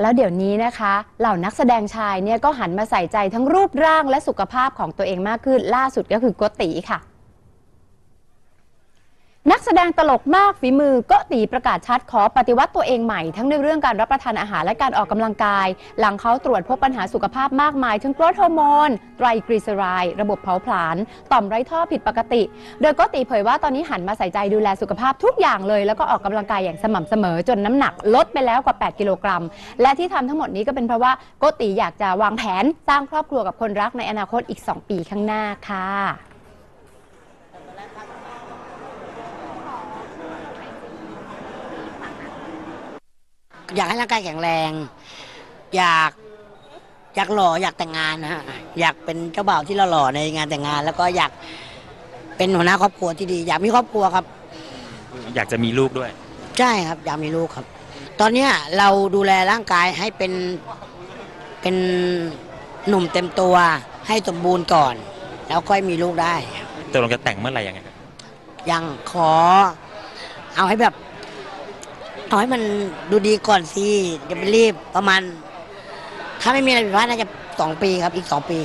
แล้วเดี๋ยวนี้นะคะ เหล่านักแสดงชายเนี่ยก็หันมาใส่ใจทั้งรูปร่างและสุขภาพของตัวเองมากขึ้นล่าสุดก็คือโกติค่ะ แสดงตลกมากฝีมือก็ตีประกาศชัดขอปฏิวัติตัวเองใหม่ทั้งในเรื่องการรับประทานอาหารและการออกกำลังกาย หลังเขาตรวจพบปัญหาสุขภาพมากมายทั้งกรดฮอร์โมน ไตรกลีเซอไรด์ระบบเผาผลาญต่อมไร้ท่อผิดปกติ โดยก็ตีเผยว่าตอนนี้หันมาใส่ใจดูแลสุขภาพทุกอย่างเลย แล้วก็ออกกำลังกายอย่างสม่ำเสมอ จนน้ำหนักลดไปแล้วกว่า 8 กิโลกรัม และที่ทำทั้งหมดนี้ก็เป็นเพราะว่าโกติอยากจะวางแผนสร้างครอบครัวกับคนรักในอนาคตอีก 2 ปีข้างหน้าค่ะ อยากให้ร่างกายแข็งแรง อยากอยากหล่ออยากแต่งงานนะฮะอยากเป็นเจ้าบ่าวที่หล่อๆในงานแต่งงาน แล้วก็อยากเป็นหัวหน้าครอบครัวที่ดี อยากมีครอบครัวครับ อยากจะมีลูกด้วย ใช่ครับ อยากมีลูกครับ ตอนเนี้ยเราดูแลร่างกายให้เป็นเป็นหนุ่มเต็มตัว ให้สมบูรณ์ก่อน แล้วค่อยมีลูกได้ตกลงจะแต่งเมื่อไหร่ยังไงครับยังขอ เอาให้แบบ เอาให้มันดูดีก่อนสิอย่าไปรีบประมาณ ถ้าไม่มีอะไรผิดพลาดน่าจะสองปีครับอีกสองปี